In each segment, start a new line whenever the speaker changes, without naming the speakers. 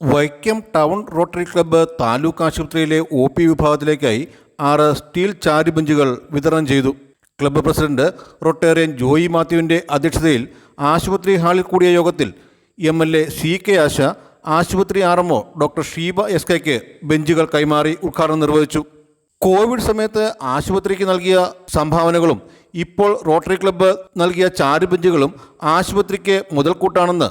Vaikom town Rotary Club taluk ആശുപത്രിയിലെ O P വിഭാഗത്തിലേക്കായി ആറ് steel ചാരി ബെഞ്ചുകൾ വിതരണം ചെയ്തു. ക്ലബ്ബ് പ്രസിഡന്റ് റൊട്ടേറിയൻ ജോയി മാത്യുവിന്റെ അധ്യക്ഷതയിൽ ആശുപത്രി ഹാളിൽ കൂടിയ യോഗത്തിൽ M L A C K Asha ആശുപത്രി R MO doctor Sheeba S കെക്ക് ബെഞ്ചുകൾ കൈമാറി ഉദ്ഘാടനം നിർവഹിച്ചു. കോവിഡ് സമയത്ത് ആശുപത്രിക്ക് നൽകിയ സംഭാവനകളും ഇപ്പോൾ റോട്ടറി ക്ലബ്ബ് നൽകിയ ചാരി ബെഞ്ചുകളും ആശുപത്രിക്ക് മുതൽക്കൂട്ടാണെന്ന്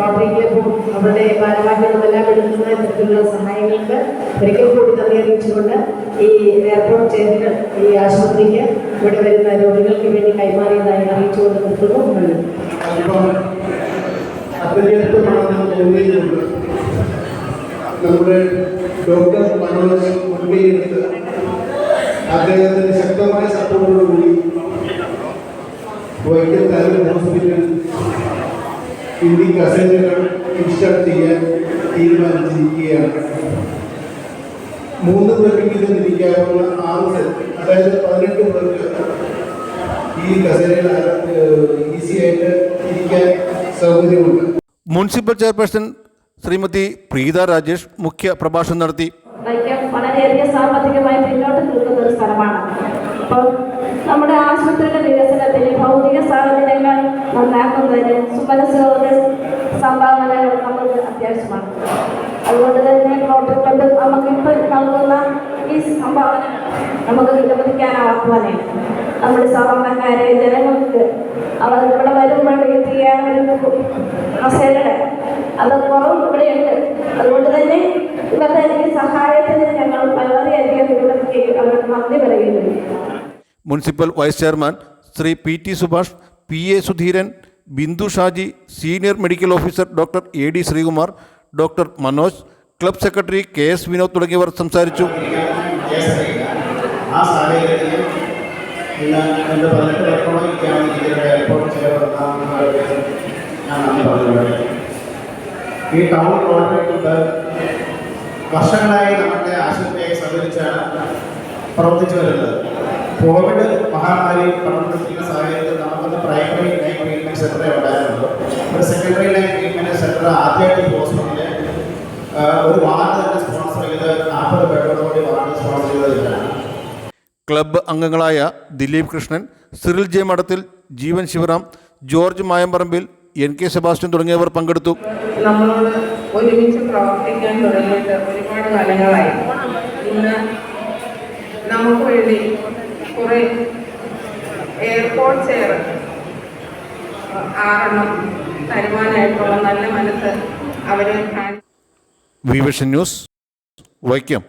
ക്ലബും അവരുടെ ഭാരവാഹികളും എല്ലാം എടുക്കുന്ന തരത്തിലുള്ള സഹായങ്ങൾക്ക് ഒരിക്കൽ കൂടി നന്ദി അറിയിച്ചുകൊണ്ട് ഈ എയർപോർട്ട് ചെയറുകൾ ഈ ആശുപത്രിക്ക് ഇവിടെ വരുന്ന രോഗികൾക്ക് വേണ്ടി കൈമാറിയതായി അറിയിച്ചുകൊണ്ട് നിർത്തുന്നു.
നമ്മുടെ ഡോക്ടർ മനോജ് മുൻകൈയെടുത്ത് അദ്ദേഹത്തിന് ശക്തമായ സപ്പോർട്ടോടുകൂടി വൈദ്യ ഹോസ്പിറ്റൽ ഹിന്ദി കസേരകൾ ഇൻസ്റ്റാൾ ചെയ്യാൻ തീരുമാനിച്ചിരിക്കുകയാണ്. മൂന്ന് പേർക്ക് വീതം ഇരിക്കാവുന്ന ആറ് സെറ്റ് അതായത് പതിനെട്ട് പേർക്ക് ഈ കസേരയിൽ ഈസി ആയിട്ട് ഇരിക്കാൻ സൗകര്യമുണ്ട്.
മുനിസിപ്പൽ ചെയർപേഴ്സൺ ശ്രീമതി പ്രീത രാജേഷ് മുഖ്യ പ്രഭാഷണം നടത്തി.
വൈക്കം വളരെയധികം സാമ്പത്തികമായി പിന്നോട്ട് നിൽക്കുന്ന ഒരു സ്ഥലമാണ്. അപ്പം നമ്മുടെ ആശുപത്രിയുടെ വികസനത്തിന് ഭൗതിക സാഹചര്യങ്ങൾ നന്നാക്കുന്നതിന് സുമനസുകളുടെ സംഭാവനകൾ നമുക്ക് അത്യാവശ്യമാണ്. അതുകൊണ്ട് തന്നെ ക്ലബ്ബ് നമുക്കിപ്പോൾ നൽകുന്ന ഈ സംഭാവന നമുക്ക് വിലമതിക്കാനാവാത്തതന്നെ നമ്മുടെ സാധാരണക്കാരെ ജനങ്ങൾക്ക് അവർ ഇവിടെ വരുമ്പോൾ വെയിറ്റ് ഒരു അത് കുറവ് ഇവിടെയുണ്ട്. അതുകൊണ്ട് തന്നെ ഇവരുടെ സഹായത്തിന് ഞങ്ങൾ വളരെയധികം ഇവർക്ക് അവർക്ക് നന്ദി പറയുന്നു
municipal vice chairman Shri P T Subhash P A Sudheeran Bindu Shaji senior medical officer doctor A D Sreekumar doctor Manoj club secretary K S Vinod തുടങ്ങിയവർ സംസാരിച്ചു.
ആ സാഹചര്യത്തിൽ ഇന്ന് എന്റെ പതിനെട്ട് പേർക്കോളം എയർപോർട്ട് ചിലവെടുക്കാമെന്ന് ഞാൻ നന്ദി പറഞ്ഞുകൊണ്ട് ഈ ടൗൺ ക്ലബ്ബ് വർഷങ്ങളായി നമ്മുടെ ആശുപത്രിയെ സഹകരിച്ചാണ് പ്രവർത്തിച്ചു വരുന്നത്. കോവിഡ് മഹാമാരി പ്രവർത്തിക്കുന്ന സാഹചര്യത്തിൽ നമുക്കൊന്ന് പ്രൈമറി ലൈൻ ട്രീറ്റ്മെന്റ് സെന്റർ ഉണ്ടായിരുന്നുള്ളൂ ഒരു സെക്കൻഡറി ലൈൻ ട്രീറ്റ്മെന്റ് സെന്റർ ആദ്യമായിട്ട് ഹോസ്പിറ്റലിൽ ഒരു വാർഡ് തന്നെ സ്പോൺസർ ചെയ്ത് നാൽപ്പത് ബെഡോടുകൂടി വാർഡ് സ്പോൺസർ ചെയ്തതിലാണ്
ക്ലബ്ബ് അംഗങ്ങളായ Dileep Krishnan Cyril J Madathil Jeevan Sivaram George Mayamparambil N K Sebastian തുടങ്ങിയവർ പങ്കെടുത്തു.
നമ്മളോട് ഒരുമിച്ച് പ്രവർത്തിക്കാൻ തുടങ്ങിയിട്ട് ഒരുപാട് കാലങ്ങളായി. ഇന്ന് നമുക്ക് വേണ്ടി കുറേ എയർപോർട്ട് ചെയർ ആറെണ്ണം തരുവാനായിട്ടുള്ള നല്ല മനസ്സ് അവർ
വിവിഷൻ ന്യൂസ് വൈക്കം.